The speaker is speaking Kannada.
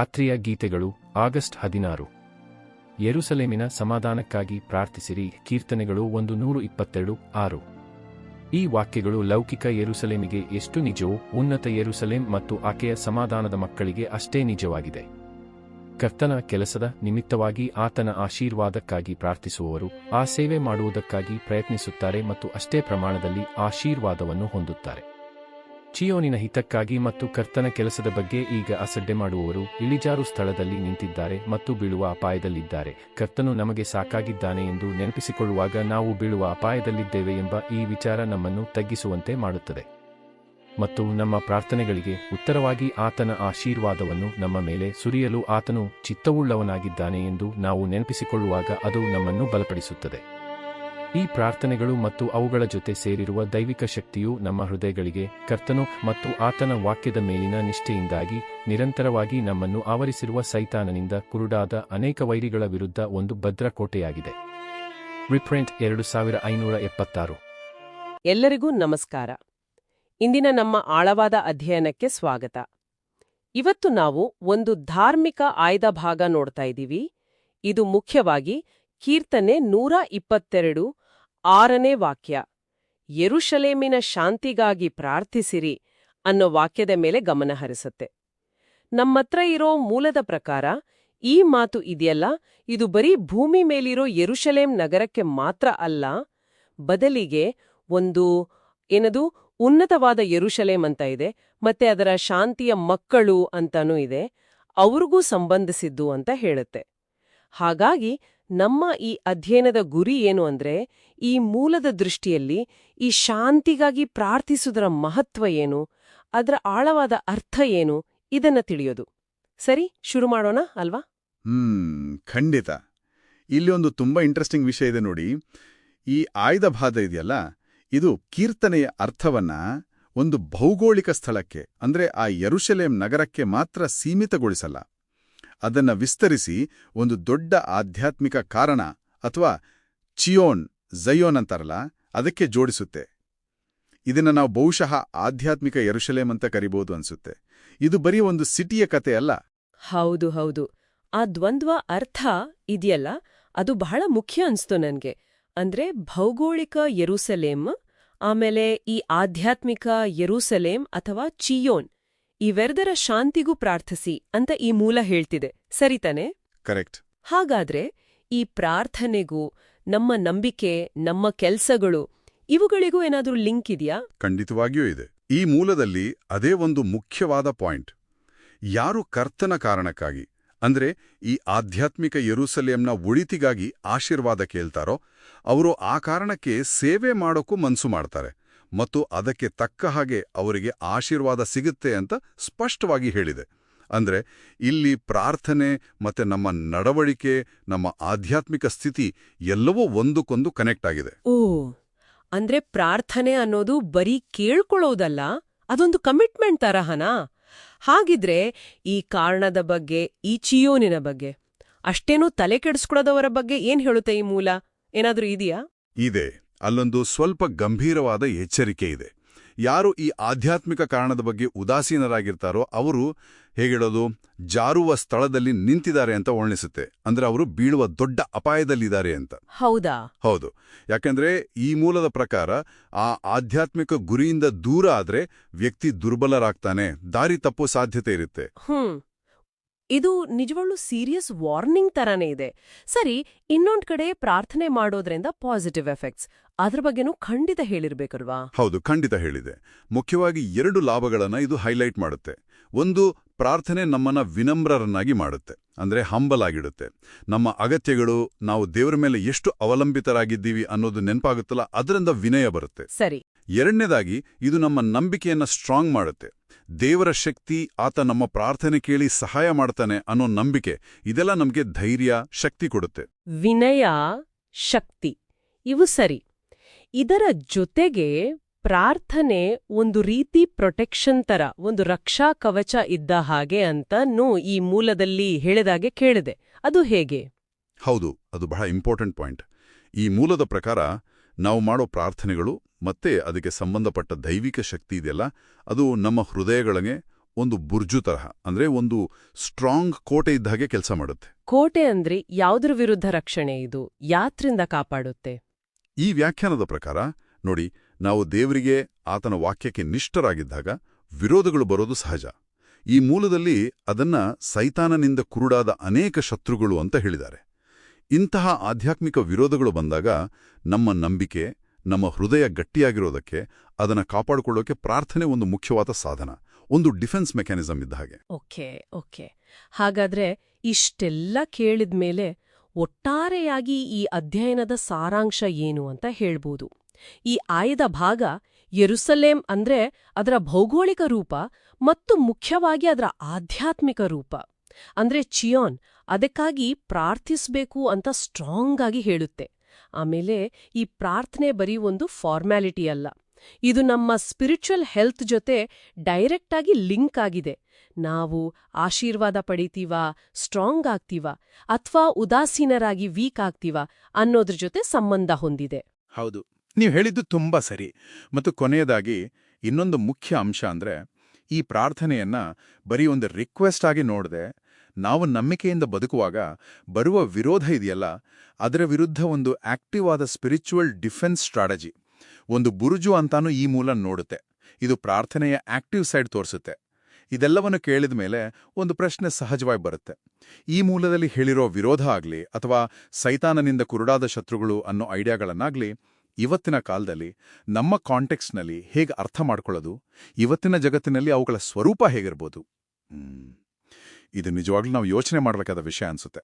ರಾತ್ರಿಯ ಗೀತೆಗಳು, ಆಗಸ್ಟ್ ಹದಿನಾರು. ಯೆರೂಸಲೇಮಿನ ಸಮಾಧಾನಕ್ಕಾಗಿ ಪ್ರಾರ್ಥಿಸಿರಿ, ಕೀರ್ತನೆಗಳು ಒಂದು ನೂರು ಇಪ್ಪತ್ತೆರಡು, ಆರು. ಈ ವಾಕ್ಯಗಳು ಲೌಕಿಕ ಯೆರೂಸಲೇಮಿಗೆ ಎಷ್ಟು ನಿಜವೋ ಉನ್ನತ ಯರುಸಲೇಮ್ ಮತ್ತು ಆಕೆಯ ಸಮಾಧಾನದ ಮಕ್ಕಳಿಗೆ ಅಷ್ಟೇ ನಿಜವಾಗಿದೆ. ಕರ್ತನ ಕೆಲಸದ ನಿಮಿತ್ತವಾಗಿ ಆತನ ಆಶೀರ್ವಾದಕ್ಕಾಗಿ ಪ್ರಾರ್ಥಿಸುವವರು ಆ ಸೇವೆ ಮಾಡುವುದಕ್ಕಾಗಿ ಪ್ರಯತ್ನಿಸುತ್ತಾರೆ ಮತ್ತು ಅಷ್ಟೇ ಪ್ರಮಾಣದಲ್ಲಿ ಆಶೀರ್ವಾದವನ್ನು ಹೊಂದುತ್ತಾರೆ. ಚಿಯೋನಿನ ಹಿತಕ್ಕಾಗಿ ಮತ್ತು ಕರ್ತನ ಕೆಲಸದ ಬಗ್ಗೆ ಈಗ ಅಸಡ್ಡೆ ಮಾಡುವವರು ಇಳಿಜಾರು ಸ್ಥಳದಲ್ಲಿ ನಿಂತಿದ್ದಾರೆ ಮತ್ತು ಬೀಳುವ ಅಪಾಯದಲ್ಲಿದ್ದಾರೆ. ಕರ್ತನು ನಮಗೆ ಸಾಕಾಗಿದ್ದಾನೆ ಎಂದು ನೆನಪಿಸಿಕೊಳ್ಳುವಾಗ ನಾವು ಬೀಳುವ ಅಪಾಯದಲ್ಲಿದ್ದೇವೆ ಎಂಬ ಈ ವಿಚಾರ ನಮ್ಮನ್ನು ತಗ್ಗಿಸುವಂತೆ ಮಾಡುತ್ತದೆ. ಮತ್ತು ನಮ್ಮ ಪ್ರಾರ್ಥನೆಗಳಿಗೆ ಉತ್ತರವಾಗಿ ಆತನ ಆಶೀರ್ವಾದವನ್ನು ನಮ್ಮ ಮೇಲೆ ಸುರಿಯಲು ಆತನು ಚಿತ್ತವುಳ್ಳವನಾಗಿದ್ದಾನೆ ಎಂದು ನಾವು ನೆನಪಿಸಿಕೊಳ್ಳುವಾಗ ಅದು ನಮ್ಮನ್ನು ಬಲಪಡಿಸುತ್ತದೆ. ಈ ಪ್ರಾರ್ಥನೆಗಳು ಮತ್ತು ಅವುಗಳ ಜೊತೆ ಸೇರಿರುವ ದೈವಿಕ ಶಕ್ತಿಯು ನಮ್ಮ ಹೃದಯಗಳಿಗೆ ಕರ್ತನು ಮತ್ತು ಆತನ ವಾಕ್ಯದ ಮೇಲಿನ ನಿಷ್ಠೆಯಿಂದಾಗಿ ನಿರಂತರವಾಗಿ ನಮ್ಮನ್ನು ಆವರಿಸಿರುವ ಸೈತಾನನಿಂದ ಕುರುಡಾದ ಅನೇಕ ವೈರಿಗಳ ವಿರುದ್ಧ ಒಂದು ಭದ್ರಕೋಟೆಯಾಗಿದೆ ರಿಪ್ರೆಂಟ್ ಎರಡು ಸಾವಿರ ಐನೂರ ಎಪ್ಪತ್ತಾರು. ಎಲ್ಲರಿಗೂ ನಮಸ್ಕಾರ. ಇಂದಿನ ನಮ್ಮ ಆಳವಾದ ಅಧ್ಯಯನಕ್ಕೆ ಸ್ವಾಗತ. ಇವತ್ತು ನಾವು ಒಂದು ಧಾರ್ಮಿಕ ಆಯ್ದ ಭಾಗ ನೋಡ್ತಾ ಇದ್ದೀವಿ. ಇದು ಮುಖ್ಯವಾಗಿ ಕೀರ್ತನೆ ನೂರ ಇಪ್ಪತ್ತೆರಡು ಆರನೇ ವಾಕ್ಯ, ಯರುಷಲೇಮಿನ ಶಾಂತಿಗಾಗಿ ಪ್ರಾರ್ಥಿಸಿರಿ ಅನ್ನೋ ವಾಕ್ಯದ ಮೇಲೆ ಗಮನ ಹರಿಸುತ್ತೆ. ನಮ್ಮತ್ರ ಇರೋ ಮೂಲದ ಪ್ರಕಾರ ಈ ಮಾತು ಇದೆಯಲ್ಲ, ಇದು ಬರೀ ಭೂಮಿ ಮೇಲಿರೋ ಯರುಶಲೇಂ ನಗರಕ್ಕೆ ಮಾತ್ರ ಅಲ್ಲ, ಬದಲಿಗೆ ಒಂದು ಏನದು, ಉನ್ನತವಾದ ಯರುಶಲೇಂ ಅಂತ ಇದೆ, ಮತ್ತೆ ಅದರ ಶಾಂತಿಯ ಮಕ್ಕಳು ಅಂತಾನೂ ಇದೆ, ಅವ್ರಿಗೂ ಸಂಬಂಧಿಸಿದ್ದು ಅಂತ ಹೇಳುತ್ತೆ. ಹಾಗಾಗಿ ನಮ್ಮ ಈ ಅಧ್ಯಯನದ ಗುರಿ ಏನು ಅಂದ್ರೆ, ಈ ಮೂಲದ ದೃಷ್ಟಿಯಲ್ಲಿ ಈ ಶಾಂತಿಗಾಗಿ ಪ್ರಾರ್ಥಿಸುವುದರ ಮಹತ್ವ ಏನು, ಅದರ ಆಳವಾದ ಅರ್ಥ ಏನು, ಇದನ್ನ ತಿಳಿಯೋದು. ಸರಿ, ಶುರು ಮಾಡೋಣ ಅಲ್ವಾ? ಹ್ಮ್, ಖಂಡಿತ. ಇಲ್ಲಿ ಒಂದು ತುಂಬಾ ಇಂಟ್ರೆಸ್ಟಿಂಗ್ ವಿಷಯ ಇದೆ ನೋಡಿ. ಈ ಆಯ್ದ ಭಾದ ಇದೆಯಲ್ಲ, ಇದು ಕೀರ್ತನೆಯ ಅರ್ಥವನ್ನ ಒಂದು ಭೌಗೋಳಿಕ ಸ್ಥಳಕ್ಕೆ, ಅಂದ್ರೆ ಆ ಯರುಶಲೇಂ ನಗರಕ್ಕೆ ಮಾತ್ರ ಸೀಮಿತಗೊಳಿಸಲ್ಲ. ಅದನ್ನ ವಿಸ್ತರಿಸಿ ಒಂದು ದೊಡ್ಡ ಆಧ್ಯಾತ್ಮಿಕ ಕಾರಣ ಅಥವಾ ಚಿಯೋನ್ ಝಯೋನ್ ಅಂತಾರಲ್ಲ, ಅದಕ್ಕೆ ಜೋಡಿಸುತ್ತೆ. ಇದನ್ನ ನಾವು ಬಹುಶಃ ಆಧ್ಯಾತ್ಮಿಕ ಯರುಶಲೇಂ ಅಂತ ಕರಿಬಹುದು ಅನ್ಸುತ್ತೆ. ಇದು ಬರೀ ಒಂದು ಸಿಟಿಯ ಕತೆ ಅಲ್ಲ. ಹೌದು ಹೌದು. ಆ ದ್ವಂದ್ವ ಅರ್ಥ ಇದೆಯಲ್ಲ? ಅದು ಬಹಳ ಮುಖ್ಯ ಅನ್ಸ್ತು ನನಗೆ. ಅಂದ್ರೆ ಭೌಗೋಳಿಕ ಯೆರೂಸಲೇಮ್ ಆಮೇಲೆ ಈ ಆಧ್ಯಾತ್ಮಿಕ ಯೆರೂಸಲೇಂ ಅಥವಾ ಚಿಯೋನ್. ಇವೆರದರ ಶಾಂತಿಗೂ ಪ್ರಾರ್ಥಿಸಿ ಅಂತ ಈ ಮೂಲ ಹೇಳ್ತಿದೆ. ಸರಿತಾನೆ ಕರೆಕ್ಟ್. ಹಾಗಾದ್ರೆ ಈ ಪ್ರಾರ್ಥನೆಗೂ ನಮ್ಮ ನಂಬಿಕೆ ನಮ್ಮ ಕೆಲ್ಸಗಳು ಇವುಗಳಿಗೂ ಏನಾದರೂ ಲಿಂಕ್ ಇದೆಯಾ? ಖಂಡಿತವಾಗಿಯೂ ಇದೆ. ಈ ಮೂಲದಲ್ಲಿ ಅದೇ ಒಂದು ಮುಖ್ಯವಾದ ಪಾಯಿಂಟ್. ಯಾರು ಕರ್ತನ ಕಾರಣಕ್ಕಾಗಿ ಅಂದ್ರೆ ಈ ಆಧ್ಯಾತ್ಮಿಕ ಯೆರೂಸಲೇಂನ ಉಳಿತಿಗಾಗಿ ಆಶೀರ್ವಾದ ಕೇಳ್ತಾರೋ ಅವರು ಆ ಕಾರಣಕ್ಕೆ ಸೇವೆ ಮಾಡೋಕ್ಕೂ ಮನ್ಸು ಮಾಡ್ತಾರೆ. ಮತ್ತು ಅದಕ್ಕೆ ತಕ್ಕ ಹಾಗೆ ಅವರಿಗೆ ಆಶೀರ್ವಾದ ಸಿಗುತ್ತೆ ಅಂತ ಸ್ಪಷ್ಟವಾಗಿ ಹೇಳಿದೆ. ಅಂದ್ರೆ ಇಲ್ಲಿ ಪ್ರಾರ್ಥನೆ ಮತ್ತೆ ನಮ್ಮ ನಡವಳಿಕೆ ನಮ್ಮ ಆಧ್ಯಾತ್ಮಿಕ ಸ್ಥಿತಿ ಎಲ್ಲವೂ ಒಂದಕ್ಕೊಂದು ಕನೆಕ್ಟ್ ಆಗಿದೆ. ಓ ಅಂದ್ರೆ ಪ್ರಾರ್ಥನೆ ಅನ್ನೋದು ಬರೀ ಕೇಳ್ಕೊಳ್ಳೋದಲ್ಲ ಅದೊಂದು ಕಮಿಟ್ಮೆಂಟ್ ತರಹನಾ? ಹಾಗಿದ್ರೆ ಈ ಕಾರಣದ ಬಗ್ಗೆ ಈ ಚಿಯೋನಿನ ಬಗ್ಗೆ ಅಷ್ಟೇನೂ ತಲೆ ಕೆಡಿಸ್ಕೊಳ್ಳೋದವರ ಬಗ್ಗೆ ಏನ್ ಹೇಳುತ್ತೆ ಈ ಮೂಲ? ಏನಾದ್ರೂ ಇದೆಯಾ? ಇದೆ. ಅಲ್ಲೊಂದು ಸ್ವಲ್ಪ ಗಂಭೀರವಾದ ಎಚ್ಚರಿಕೆ ಇದೆ. ಯಾರು ಈ ಆಧ್ಯಾತ್ಮಿಕ ಕಾರಣದ ಬಗ್ಗೆ ಉದಾಸೀನರಾಗಿರ್ತಾರೋ ಅವರು ಹೇಗಿಡೋದು? ಜಾರುವ ಸ್ಥಳದಲ್ಲಿ ನಿಂತಿದ್ದಾರೆ ಅಂತ ವರ್ಣಿಸುತ್ತೆ. ಅಂದ್ರೆ ಅವರು ಬೀಳುವ ದೊಡ್ಡ ಅಪಾಯದಲ್ಲಿದ್ದಾರೆ ಅಂತ. ಹೌದಾ? ಹೌದು. ಯಾಕೆಂದ್ರೆ ಈ ಮೂಲದ ಪ್ರಕಾರ ಆ ಆಧ್ಯಾತ್ಮಿಕ ಗುರಿಯಿಂದ ದೂರ ಆದ್ರೆ ವ್ಯಕ್ತಿ ದುರ್ಬಲರಾಗ್ತಾನೆ. ದಾರಿ ತಪ್ಪೋ ಸಾಧ್ಯತೆ ಇರುತ್ತೆ. ಹ್ಮ್. ಇದು ನಿಜವಾಗ್ಲೂ ಸೀರಿಯಸ್ ವಾರ್ನಿಂಗ್ ತರಾನೇ ಇದೆ. ಸರಿ ಇನ್ನೊಂದ್ ಕಡೆ ಪ್ರಾರ್ಥನೆ ಮಾಡೋದ್ರಿಂದ ಪಾಸಿಟಿವ್ ಎಫೆಕ್ಟ್ಸ್. ಅದ್ರ ಬಗ್ಗೆನೂ ಖಂಡಿತ ಹೇಳಿರ್ಬೇಕಲ್ವಾ? ಹೌದು ಖಂಡಿತ ಹೇಳಿದೆ. ಮುಖ್ಯವಾಗಿ ಎರಡು ಲಾಭಗಳನ್ನ ಇದು ಹೈಲೈಟ್ ಮಾಡುತ್ತೆ. ಒಂದು ಪ್ರಾರ್ಥನೆ ನಮ್ಮನ್ನ ವಿನಮ್ರರನ್ನಾಗಿ ಮಾಡುತ್ತೆ ಅಂದ್ರೆ ಹಂಬಲ್ ಆಗಿಡುತ್ತೆ ನಮ್ಮ ಅಗತ್ಯಗಳು ನಾವು ದೇವರ ಮೇಲೆ ಎಷ್ಟು ಅವಲಂಬಿತರಾಗಿದ್ದೀವಿ ಅನ್ನೋದು ನೆನಪಾಗುತ್ತಲ್ಲ ಅದರಿಂದ ವಿನಯ ಬರುತ್ತೆ. ಸರಿ. ಎರಡನೇದಾಗಿ ಇದು ನಮ್ಮ ನಂಬಿಕೆಯನ್ನ ಸ್ಟ್ರಾಂಗ್ ಮಾಡುತ್ತೆ. ದೇವರ ಶಕ್ತಿ ಆತ ನಮ್ಮ ಪ್ರಾರ್ಥನೆ ಕೇಳಿ ಸಹಾಯ ಮಾಡ್ತಾನೆ ಅನ್ನೋ ನಂಬಿಕೆ ಇದೆಲ್ಲ ನಮಗೆ ಧೈರ್ಯ ಶಕ್ತಿ ಕೊಡುತ್ತೆ. ವಿನಯ ಶಕ್ತಿ ಇವು ಸರಿ. ಇದರ ಜೊತೆಗೆ ಪ್ರಾರ್ಥನೆ ಒಂದು ರೀತಿ ಪ್ರೊಟೆಕ್ಷನ್ ತರ ಒಂದು ರಕ್ಷಾ ಕವಚ ಇದ್ದ ಹಾಗೆ ಅಂತನೂ ಈ ಮೂಲದಲ್ಲಿ ಹೇಳಿದಾಗೆ ಕೇಳಿದೆ. ಅದು ಹೇಗೆ? ಹೌದು ಅದು ಬಹಳ ಇಂಪಾರ್ಟೆಂಟ್ ಪಾಯಿಂಟ್. ಈ ಮೂಲದ ಪ್ರಕಾರ ನಾವು ಮಾಡೋ ಪ್ರಾರ್ಥನೆಗಳು ಮತ್ತೆ ಅದಕ್ಕೆ ಸಂಬಂಧಪಟ್ಟ ದೈವಿಕ ಶಕ್ತಿ ಇದೆಯಲ್ಲ ಅದು ನಮ್ಮ ಹೃದಯಗಳಿಗೆ ಒಂದು ಬುರ್ಜು ತರಹ ಅಂದ್ರೆ ಒಂದು ಸ್ಟ್ರಾಂಗ್ ಕೋಟೆ ಇದ್ದ ಹಾಗೆ ಕೆಲಸ ಮಾಡುತ್ತೆ. ಕೋಟೆ ಅಂದ್ರೆ ಯಾವುದ್ರ ವಿರುದ್ಧ ರಕ್ಷಣೆ ಇದು? ಯಾತ್ರಿಂದ ಕಾಪಾಡುತ್ತೆ? ಈ ವ್ಯಾಖ್ಯಾನದ ಪ್ರಕಾರ ನೋಡಿ, ನಾವು ದೇವರಿಗೆ ಆತನ ವಾಕ್ಯಕ್ಕೆ ನಿಷ್ಠರಾಗಿದ್ದಾಗ ವಿರೋಧಗಳು ಬರೋದು ಸಹಜ. ಈ ಮೂಲದಲ್ಲಿ ಅದನ್ನ ಸೈತಾನನಿಂದ ಕುರುಡಾದ ಅನೇಕ ಶತ್ರುಗಳು ಅಂತ ಹೇಳಿದ್ದಾರೆ. ಇಂತಹ ಆಧ್ಯಾತ್ಮಿಕ ವಿರೋಧಗಳು ಬಂದಾಗ ನಮ್ಮ ನಂಬಿಕೆ, ನಮ್ಮ ಹೃದಯ ಗಟ್ಟಿಯಾಗಿರೋದಕ್ಕೆ ಅದನ್ನ ಕಾಪಾಡಿಕೊಳ್ಳೋಕೆ ಪ್ರಾರ್ಥನೆ ಒಂದು ಮುಖ್ಯವಾದ ಸಾಧನ, ಒಂದು ಡಿಫೆನ್ಸ್ ಮೆಕ್ಯಾನಿಸಮ್ ಇದ್ದ ಹಾಗೆ. Okay okay. ಹಾಗಾದ್ರೆ ಇಷ್ಟೆಲ್ಲ ಕೇಳಿದ್ಮೇಲೆ ಒಟ್ಟಾರೆಯಾಗಿ ಈ ಅಧ್ಯಯನದ ಸಾರಾಂಶ ಏನು ಅಂತ ಹೇಳ್ಬೋದು. ಈ ಆಯದ ಭಾಗ ಯೆರುಸಲೇಮ್ ಅಂದ್ರೆ ಅದರ ಭೌಗೋಳಿಕ ರೂಪ ಮತ್ತು ಮುಖ್ಯವಾಗಿ ಅದರ ಆಧ್ಯಾತ್ಮಿಕ ರೂಪ. ಅಂದ್ರೆ ಚಿಯೋನ್ ಅದಕ್ಕಾಗಿ ಪ್ರಾರ್ಥಿಸಬೇಕು ಅಂತ ಸ್ಟ್ರಾಂಗ್ ಆಗಿ ಹೇಳುತ್ತೆ. ಆಮೇಲೆ ಈ ಪ್ರಾರ್ಥನೆ ಬರೀ ಒಂದು ಫಾರ್ಮ್ಯಾಲಿಟಿ ಅಲ್ಲ. ಇದು ನಮ್ಮ ಸ್ಪಿರಿಚುವಲ್ ಹೆಲ್ತ್ ಜೊತೆ ಡೈರೆಕ್ಟ್ ಆಗಿ ಲಿಂಕ್ ಆಗಿದೆ. ನಾವು ಆಶೀರ್ವಾದ ಪಡಿತೀವಾ ಸ್ಟ್ರಾಂಗ್ ಆಗ್ತೀವಾ, ಅಥವಾ ಉದಾಸೀನರಾಗಿ ವೀಕ್ ಆಗ್ತೀವಾ ಅನ್ನೋದ್ರ ಜೊತೆ ಸಂಬಂಧ ಹೊಂದಿದೆ. ಹೌದು. ನೀವು ಹೇಳಿದ್ದು ತುಂಬಾ ಸರಿ. ಮತ್ತು ಕೊನೆಯದಾಗಿ ಇನ್ನೊಂದು ಮುಖ್ಯ ಅಂಶ ಅಂದ್ರೆ ಈ ಪ್ರಾರ್ಥನೆಯನ್ನ ಬರೀ ಒಂದು ರಿಕ್ವೆಸ್ಟ್ ಆಗಿ ನೋಡದೆ ನಾವು ನಂಬಿಕೆಯಿಂದ ಬದುಕುವಾಗ ಬರುವ ವಿರೋಧ ಇದೆಯಲ್ಲ, ಅದರ ವಿರುದ್ಧ ಒಂದು ಆಕ್ಟಿವ್ ಆದ ಸ್ಪಿರಿಚುವಲ್ ಡಿಫೆನ್ಸ್ ಸ್ಟ್ರಾಟಜಿ ಒಂದು ಬುರುಜು ಅಂತಾನೂ ಈ ಮೂಲ ನೋಡುತ್ತೆ. ಇದು ಪ್ರಾರ್ಥನೆಯ ಆಕ್ಟಿವ್ ಸೈಡ್ ತೋರಿಸುತ್ತೆ. ಇದೆಲ್ಲವನ್ನು ಕೇಳಿದ ಮೇಲೆ ಒಂದು ಪ್ರಶ್ನೆ ಸಹಜವಾಗಿ ಬರುತ್ತೆ. ಈ ಮೂಲದಲ್ಲಿ ಹೇಳಿರೋ ವಿರೋಧ ಆಗಲಿ ಅಥವಾ ಸೈತಾನನಿಂದ ಕುರುಡಾದ ಶತ್ರುಗಳು ಅನ್ನೋ ಐಡಿಯಾಗಳನ್ನಾಗ್ಲಿ ಇವತ್ತಿನ ಕಾಲದಲ್ಲಿ ನಮ್ಮ ಕಾಂಟೆಕ್ಸ್ನಲ್ಲಿ ಹೇಗೆ ಅರ್ಥ ಮಾಡ್ಕೊಳ್ಳೋದು, ಇವತ್ತಿನ ಜಗತ್ತಿನಲ್ಲಿ ಅವುಗಳ ಸ್ವರೂಪ ಹೇಗಿರ್ಬೋದು. ಇದು ನಿಜವಾಗ್ಲೂ ನಾವು ಯೋಚನೆ ಮಾಡಬೇಕಾದ ವಿಷಯ ಅನ್ಸುತ್ತೆ.